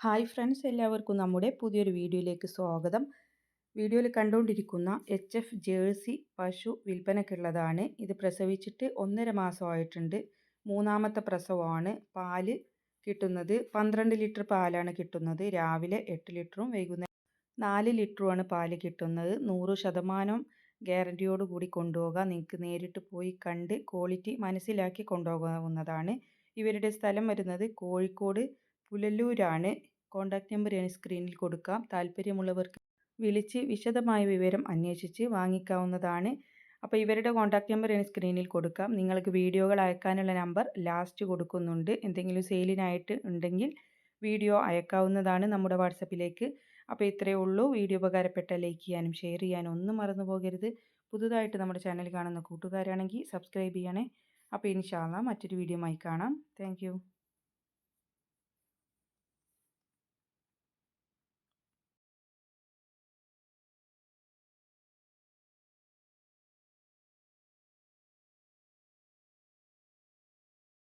Hi friends എല്ലാവർക്കും നമ്മുടെ പുതിയൊരു വീഡിയോയിലേക്ക് സ്വാഗതം. വീഡിയോയിൽ കണ്ടുകൊണ്ടിരിക്കുന്ന എച്ച് എഫ് ജേഴ്സി പശു വിൽപ്പനയ്ക്കുള്ളതാണ് ഇത് പ്രസവിച്ചിട്ട് ഒന്നര മാസമായിട്ടുണ്ട് മൂന്നാമത്തെ പ്രസവമാണ്. പാൽ കിട്ടുന്നത് പന്ത്രണ്ട് ലിറ്റർ പാലാണ് കിട്ടുന്നത്. രാവിലെ എട്ട് ലിറ്ററും വൈകുന്നേരം നാല് ലിറ്ററുമാണ് പാൽ കിട്ടുന്നത്. നൂറ് ശതമാനം ഗ്യാരന്റിയോടുകൂടി കൊണ്ടുപോകാം. നിങ്ങൾക്ക് നേരിട്ട് പോയി കണ്ട് ക്വാളിറ്റി മനസ്സിലാക്കി കൊണ്ടുപോകാവുന്നതാണ്. ഇവരുടെ സ്ഥലം വരുന്നത് കോഴിക്കോട് പുലല്ലൂരാണ്. കോൺടാക്റ്റ് നമ്പർ ഞാൻ സ്ക്രീനിൽ കൊടുക്കാം. താല്പര്യമുള്ളവർക്ക് വിളിച്ച് വിശദമായ വിവരം അന്വേഷിച്ച് വാങ്ങിക്കാവുന്നതാണ്. അപ്പോൾ ഇവരുടെ കോൺടാക്റ്റ് നമ്പർ ഞാൻ സ്ക്രീനിൽ കൊടുക്കാം. നിങ്ങൾക്ക് വീഡിയോകൾ അയക്കാനുള്ള നമ്പർ ലാസ്റ്റ് കൊടുക്കുന്നുണ്ട്. എന്തെങ്കിലും സെയിലിനായിട്ട് ഉണ്ടെങ്കിൽ വീഡിയോ അയക്കാവുന്നതാണ് നമ്മുടെ വാട്സപ്പിലേക്ക്. അപ്പോൾ ഇത്രയേ ഉള്ളൂ. വീഡിയോ ഉപകാരപ്പെട്ട ലൈക്ക് ചെയ്യാനും ഷെയർ ചെയ്യാനും ഒന്നും മറന്നു പോകരുത്. പുതുതായിട്ട് നമ്മുടെ ചാനൽ കാണുന്ന കൂട്ടുകാരാണെങ്കിൽ സബ്സ്ക്രൈബ് ചെയ്യണേ. അപ്പോൾ ഇൻഷാല്ല മറ്റൊരു വീഡിയോ ആയി കാണാം. താങ്ക്